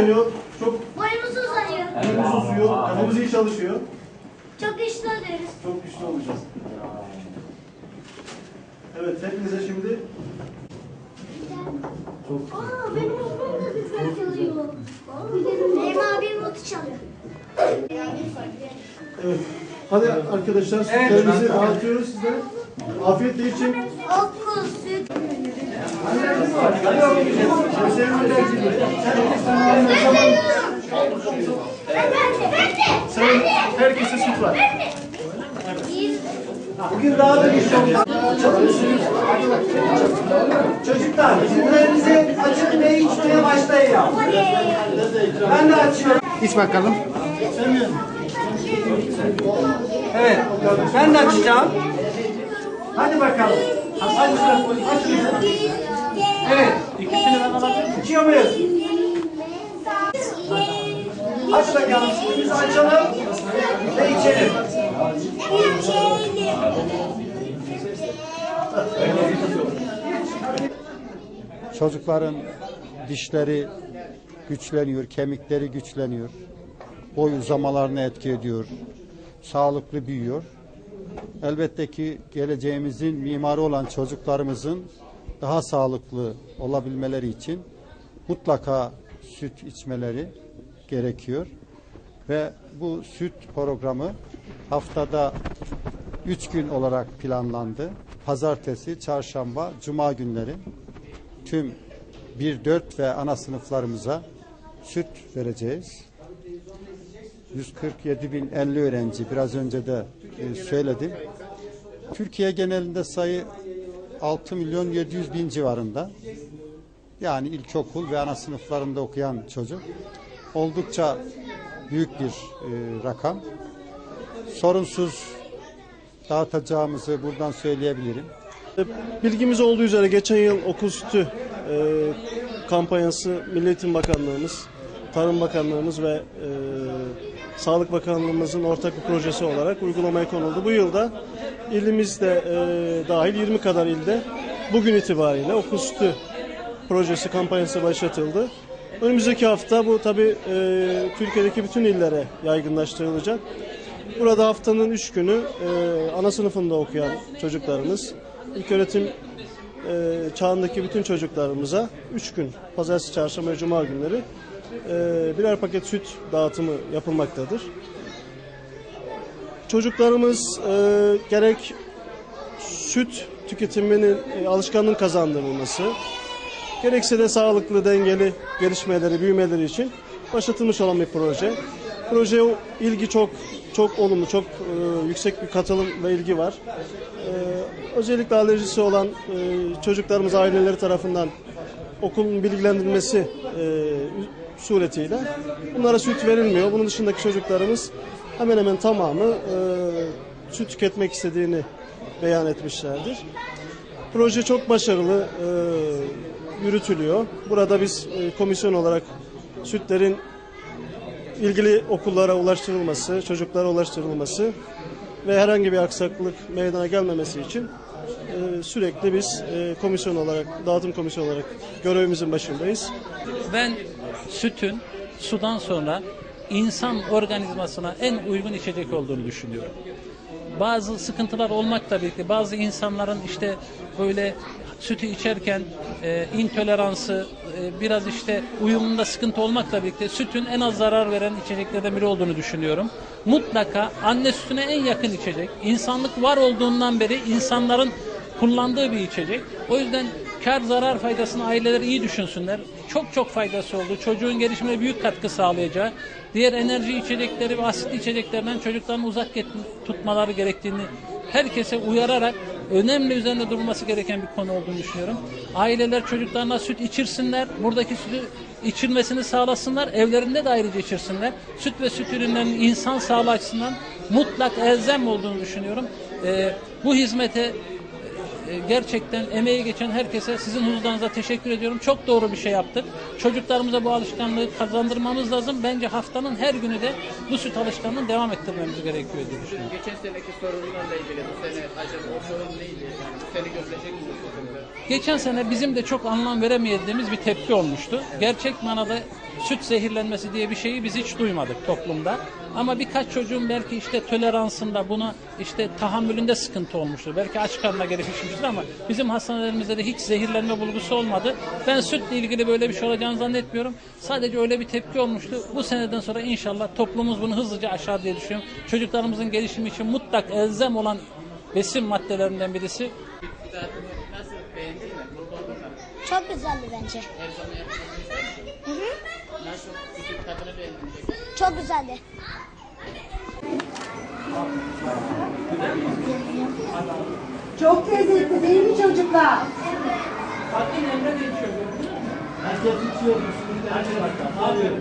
güçleniyor. Çok Boyumuz uzanıyor. boyumuz uzuyor. Kafamız iyi çalışıyor. Çok güçlü oluyoruz. Çok güçlü olacağız. Evet hepinize şimdi Aa benim okulum da güzel çalıyor. Benim abim notu çalıyor. evet. Hadi arkadaşlar sütlerimizi dağıtıyoruz sizlere. Afiyetle için. Okul, süt. Sen, herkese süt var. Bugün daha da güçlü olacağız. Çocuklar sütlerinizi açın ve içmeye başlayın. Ben de açıyorum. İç bakalım. Evet. Ben de açacağım. Hadi bakalım. Hadi bakalım. Evet. İkisini ben alabilirim. İçiyor muyuz? Aç bakalım. Sütümüzü açalım ve içelim. Çocukların dişleri güçleniyor, kemikleri güçleniyor. Boy uzamalarına etki ediyor. Sağlıklı büyüyor. Elbette ki geleceğimizin mimarı olan çocuklarımızın daha sağlıklı olabilmeleri için mutlaka süt içmeleri gerekiyor. Ve bu süt programı haftada üç gün olarak planlandı. Pazartesi, çarşamba, cuma günleri tüm 1-4 ve ana sınıflarımıza süt vereceğiz. 147.050 öğrenci biraz önce de e, söyledim. Türkiye genelinde sayı 6 milyon 700 bin civarında. Yani ilkokul ve ana sınıflarında okuyan çocuk. Oldukça büyük bir e, rakam. Sorunsuz dağıtacağımızı buradan söyleyebilirim. Bilgimiz olduğu üzere geçen yıl okul sütü e, kampanyası Milli Eğitim Bakanlığımız, Tarım Bakanlığımız ve e, Sağlık Bakanlığımızın ortak bir projesi olarak uygulamaya konuldu. Bu yılda ilimizde e, dahil 20 kadar ilde bugün itibariyle okul sütü projesi kampanyası başlatıldı. Önümüzdeki hafta bu tabi Türkiye'deki bütün illere yaygınlaştırılacak. Burada haftanın üç günü e, ana sınıfında okuyan çocuklarımız, ilk öğretim e, çağındaki bütün çocuklarımıza üç gün, pazartesi, çarşamba ve cuma günleri e, birer paket süt dağıtımı yapılmaktadır. Çocuklarımız e, gerek süt tüketiminin e, alışkanlığın kazandırılması, gerekse de sağlıklı, dengeli gelişmeleri, büyümeleri için başlatılmış olan bir proje. Projeye ilgi çok çok olumlu, çok e, yüksek bir katılım ve ilgi var. E, özellikle alerjisi olan e, çocuklarımız aileleri tarafından okulun bilgilendirilmesi e, suretiyle bunlara süt verilmiyor. Bunun dışındaki çocuklarımız hemen hemen tamamı e, süt tüketmek istediğini beyan etmişlerdir. Proje çok başarılı e, yürütülüyor. Burada biz e, komisyon olarak sütlerin ilgili okullara ulaştırılması, çocuklara ulaştırılması ve herhangi bir aksaklık meydana gelmemesi için e, sürekli biz e, komisyon olarak, dağıtım komisyonu olarak görevimizin başındayız. Ben sütün sudan sonra insan organizmasına en uygun içecek olduğunu düşünüyorum. Bazı sıkıntılar olmakla birlikte bazı insanların işte böyle sütü içerken e, intoleransı e, biraz işte uyumunda sıkıntı olmakla birlikte sütün en az zarar veren içeceklerden biri olduğunu düşünüyorum. Mutlaka anne sütüne en yakın içecek. İnsanlık var olduğundan beri insanların kullandığı bir içecek. O yüzden kar zarar faydasını aileler iyi düşünsünler. Çok çok faydası oldu. Çocuğun gelişimine büyük katkı sağlayacağı, diğer enerji içecekleri ve asitli içeceklerden çocukların uzak tutmaları gerektiğini herkese uyararak önemli üzerinde durulması gereken bir konu olduğunu düşünüyorum. Aileler çocuklarına süt içirsinler. Buradaki sütü içilmesini sağlasınlar. Evlerinde de ayrıca içirsinler. Süt ve süt ürünlerinin insan sağlığı açısından mutlak elzem olduğunu düşünüyorum. Ee, bu hizmete gerçekten emeği geçen herkese sizin huzurlarınıza teşekkür ediyorum. Çok doğru bir şey yaptık. Çocuklarımıza bu alışkanlığı kazandırmamız lazım. Bence haftanın her günü de bu süt alışkanlığını devam ettirmemiz gerekiyor diye düşünüyorum. Geçen seneki sorunlarla ilgili bu sene acaba o sorun neydi? Yani bu sene görülecek mi? Geçen sene bizim de çok anlam veremediğimiz bir tepki olmuştu. Gerçek manada süt zehirlenmesi diye bir şeyi biz hiç duymadık toplumda. Ama birkaç çocuğun belki işte toleransında buna işte tahammülünde sıkıntı olmuştur. Belki aç karnına gelip içmiştir ama bizim hastanelerimizde de hiç zehirlenme bulgusu olmadı. Ben sütle ilgili böyle bir şey olacağını zannetmiyorum. Sadece öyle bir tepki olmuştu. Bu seneden sonra inşallah toplumumuz bunu hızlıca aşar diye düşünüyorum. Çocuklarımızın gelişimi için mutlak elzem olan besin maddelerinden birisi Nasıl beğendin mi? Çok güzeldi bence. Sütün tadını beğendin mi? Çok güzeldi. Çok lezzetli değil mi çocuklar? Hadi